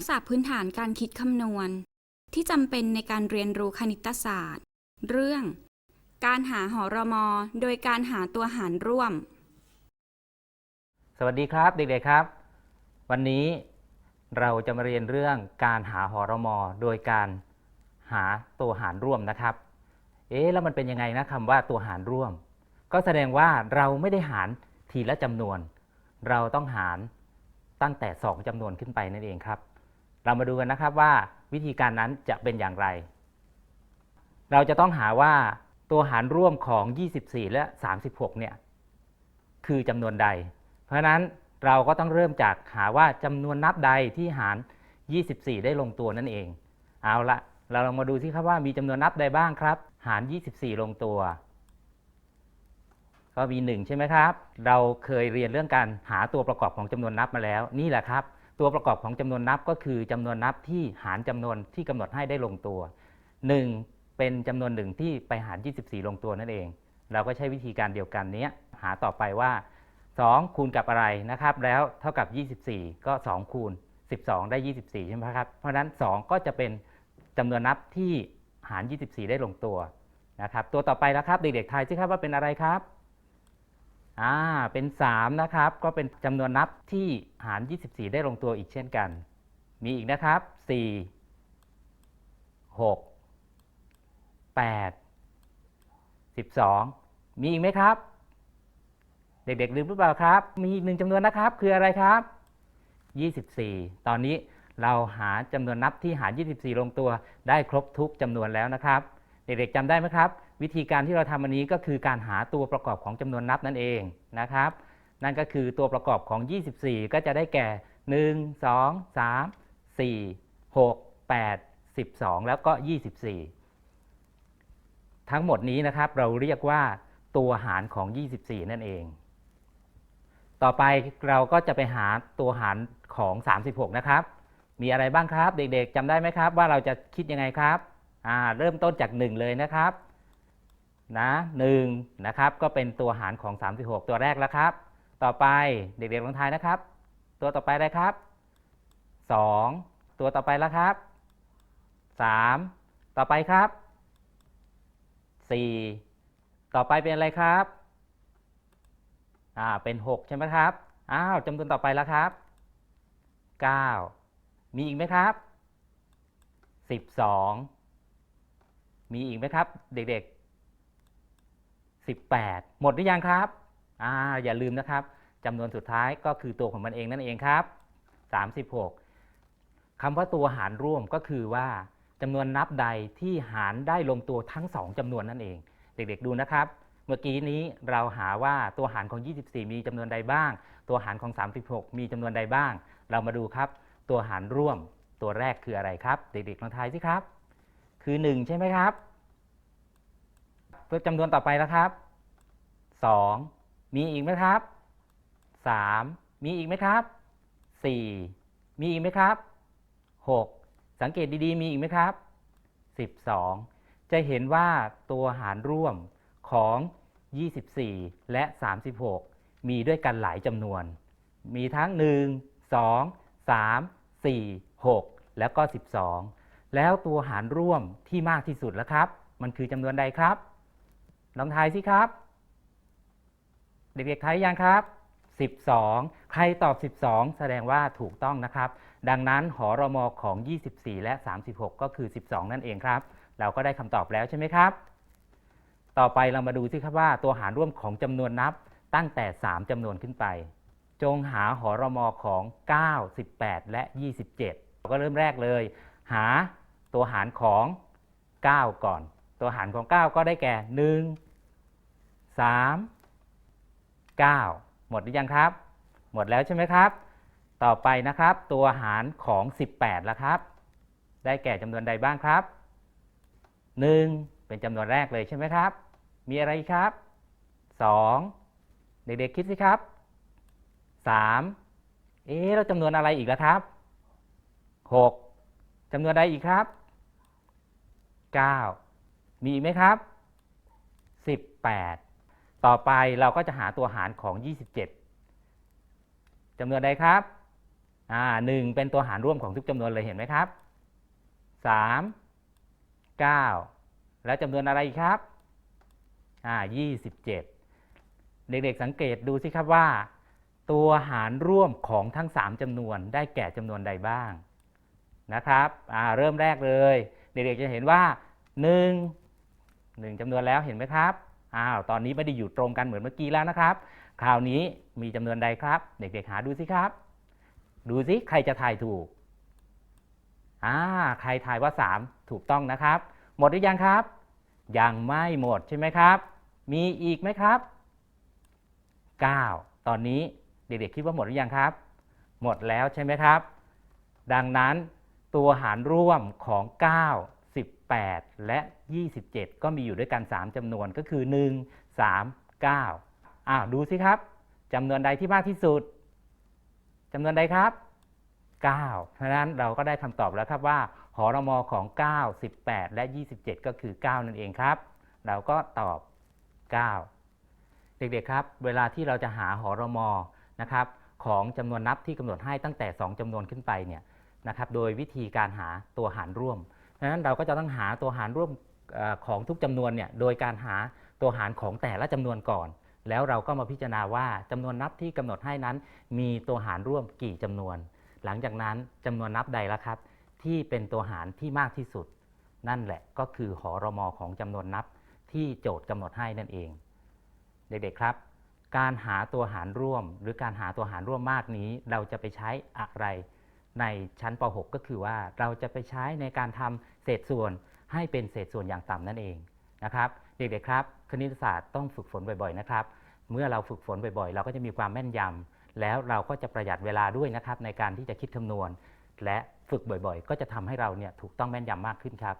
กษะพื้นฐานการคิดคำนวณ ที่จำเป็นในการเรียนรู้คณิตศาสตร์ เรื่อง การหาหอรมอโดยการหาตัวหารร่วม สวัสดีครับเด็กๆครับ วันนี้เราจะมาเรียนเรื่องการหาหอรมอโดยการหาตัวหารร่วมนะครับ เอ๊ะแล้วมันเป็นยังไงนะคำว่าตัวหารร่วม ก็แสดงว่าเราไม่ได้หารทีละจำนวน เราต้องหารตั้งแต่ 2จำนวนขึ้นไปนั่นเองครับ เรามาดูกันนะครับว่าวิธีการนั้นจะเป็นอย่างไร เราจะต้องหาว่าตัวหารร่วมของ 24 และ 36 เนี่ยคือจำนวนใด เพราะนั้นเราก็ต้องเริ่มจากหาว่าจำนวนนับใดที่หาร 24 ได้ลงตัวนั่นเอง เอาละเราลองมาดูสิครับว่ามีจำนวนนับใดบ้างครับ หาร 24 ลงตัว ก็มี 1 ใช่ไหมครับ เราเคยเรียนเรื่องการหาตัวประกอบของจำนวนนับมาแล้ว นี่แหละครับ ตัวประกอบของจำนวนนับก็คือจำนวนนับที่หารจำนวนที่กำหนดให้ได้ลงตัว 1 เป็นจำนวนหนึ่งที่ไปหาร 24 ลงตัวนั่นเอง เราก็ใช้วิธีการเดียวกันนี้หาต่อไปว่า 2 คูณกับอะไรนะครับ แล้วเท่ากับ 24 ก็ 2 คูณ 12 ได้ 24 ใช่ไหมครับ เพราะฉะนั้น 2 ก็จะเป็นจำนวนนับที่หาร 24 ได้ลงตัวนะครับตัวต่อไปแล้วครับเด็กๆทายสิครับว่าเป็นอะไรครับ อ่าเป็น 3 นะครับ ก็เป็นจำนวนนับที่หาร 24 ได้ลงตัวอีกเช่นกัน มีอีกนะครับ 4 6 8 12 มีอีกไหมครับ เด็กๆลืมหรือเปล่าครับ มีอีกหนึ่งจำนวนนะครับ คืออะไรครับ 24 ตอนนี้เราหาจำนวนนับที่หาร 24 ลงตัวได้ครบทุกจำนวนแล้วนะครับ เด็กๆจำได้ไหมครับ วิธีการที่เราทำอันนี้ก็คือการหาตัวประกอบของจำนวนนับนั่นเองนะครับ นั่นก็คือตัวประกอบของ 24 ก็จะได้แก่ 1 2 3 4 6 8 12 แล้วก็ 24 ทั้งหมดนี้นะครับเราเรียกว่าตัวหารของ 24 นั่นเอง ต่อไปเราก็จะไปหาตัวหารของ 36 นะครับ มีอะไรบ้างครับ เด็กๆจำได้ไหมครับ ว่าเราจะคิดยังไงครับเริ่มต้นจาก 1 เลยนะครับ นะ1นะครับก็เป็นตัวหารของ 36 ตัวแรกแล้วครับ ต่อไปเด็กๆลองทายนะครับ ตัวต่อไปอะไรครับ 2 ตัวต่อไปแล้วครับ 3 ต่อไปครับ 4 ต่อไปเป็นอะไรครับอ่าเป็น 6 ใช่ไหมครับอ้าวจำนวนต่อไปแล้วครับ 9 มีอีกไหมครับ 12 มีอีกไหมครับ เด็กๆ 18 หมดหรือยังครับอ่าอย่าลืมนะครับจำนวนสุดท้ายก็คือตัวของมันเองนั่นเองครับ 36คำว่าตัวหารร่วมก็คือว่าจำนวนนับใดที่หารได้ลงตัวทั้งสองจำนวนนั่นเอง เด็กๆดูนะครับ เมื่อกี้นี้เราหาว่าตัวหารของ 24 มีจำนวนใดบ้าง ตัวหารของ 36 มีจำนวนใดบ้าง เรามาดูครับ ตัวหารร่วมตัวแรกคืออะไรครับ เด็กๆลองทายสิครับ คือ 1 ใช่ไหมครับ ตัวจำนวนต่อไปแล้วครับ 2 มีอีกไหมครับ 3 มีอีกไหมครับ 4 มีอีกไหมครับ 6 สังเกตดีๆ มีอีกไหมครับ 12 จะเห็นว่าตัวหารร่วมของ 24 และ 36 มีด้วยกันหลายจำนวน มีทั้ง 1 2 3 4 6 แล้วก็ 12 แล้วตัวหารร่วมที่มากที่สุดแล้วครับ มันคือจำนวนใดครับ ลองทายสิครับ เด็กๆทายยังครับ 12 ใครตอบ 12 แสดงว่าถูกต้องนะครับ ดังนั้นหอรมอของ 24 และ 36 ก็คือ 12 นั่นเองครับ เราก็ได้คำตอบแล้วใช่ไหมครับ ต่อไปเรามาดูสิครับว่าตัวหารร่วมของจำนวนนับตั้งแต่ 3จำนวนขึ้นไป จงหาหอรมอของ 9 18 และ 27เราก็เริ่มแรกเลย หาตัวหารของ 9 ก่อน ตัวหารของ 9 ก็ได้แก่ 1 3 9 หมดหรือยังครับ หมดแล้วใช่ไหมครับ ต่อไปนะครับ ตัวหารของ 18แล้วครับ ได้แก่จำนวนใดบ้างครับ 1 เป็นจำนวนแรกเลยใช่ไหมครับ มีอะไรครับ 2 เด็กๆคิดสิครับ 3 เอ๊ะเราจำนวนอะไรอีกแล้วครับ 6จำนวนใดอีกครับ 9 มีอีกไหมครับ 18 ต่อไปเราก็จะหาตัวหารของ 27จำนวนใดครับอ่าหนึ่งเป็นตัวหารร่วมของทุกจำนวนเลยเห็นไหมครับสามเก้าแล้วจำนวนอะไรครับอ่ายี่สิบเจ็ดเด็กๆสังเกตดูสิครับว่า ตัวหารร่วมของทั้ง 3จำนวนได้แก่จำนวนใดบ้างนะครับอ่าเริ่มแรกเลย เด็กๆจะเห็นว่า 1 1จำนวนแล้วเห็นไหมครับ อ้าวตอนนี้ไม่ได้อยู่ตรงกันเหมือนเมื่อกี้แล้วนะครับ คราวนี้มีจำนวนใดครับ เด็กๆหาดูสิครับ ดูสิใครจะทายถูกอ่าใครทายว่า 3 ถูกต้องนะครับ หมดหรือยังครับ ยังไม่หมดใช่ไหมครับ มีอีกไหมครับ 9 ตอนนี้เด็กๆคิดว่าหมดหรือยังครับ หมดแล้วใช่ไหมครับ ดังนั้นตัวหารร่วมของ 9 8 และ 27 ก็มีอยู่ด้วยกัน 3จำนวนก็คือ 1 3 9อ้าวดูสิครับจำนวนใดที่มากที่สุดจำนวนใดครับ 9 เพราะนั้นเราก็ได้คำตอบแล้วครับว่าหอรมอของ 9 18 และ 27 ก็คือ 9 นั่นเองครับ เราก็ตอบ 9 เด็กๆครับ เวลาที่เราจะหาหอรมอนะครับของจำนวนนับที่กำหนดให้ตั้งแต่ 2จำนวนขึ้นไปเนี่ยนะครับ โดยวิธีการหาตัวหารร่วม เพราะฉะนั้นเราก็จะต้องหาตัวหารร่วมของทุกจำนวนเนี่ยโดยการหาตัวหารของแต่ละจำนวนก่อน แล้วเราก็มาพิจารณาว่าจำนวนนับที่กำหนดให้นั้น มีตัวหารร่วมกี่จำนวน หลังจากนั้นจำนวนนับใดละครับ ที่เป็นตัวหารที่มากที่สุด นั่นแหละก็คือหอรมอของจำนวนนับที่โจทย์กำหนดให้นั่นเอง เด็กๆครับ การหาตัวหารร่วม หรือการหาตัวหารร่วมมากนี้ เราจะไปใช้อะไร ในชั้นป .6 ก็คือว่าเราจะไปใช้ในการทำเศษส่วนให้เป็นเศษส่วนอย่างต่ำนั่นเองนะครับเด็กๆครับ คณิตศาสตร์ต้องฝึกฝนบ่อยๆนะครับ เมื่อเราฝึกฝนบ่อยๆ เราก็จะมีความแม่นยำแล้วเราก็จะประหยัดเวลาด้วยนะครับในการที่จะคิดคำนวณ และฝึกบ่อยๆ ก็จะทำให้เราเนี่ยถูกต้องแม่นยำมากขึ้นครับ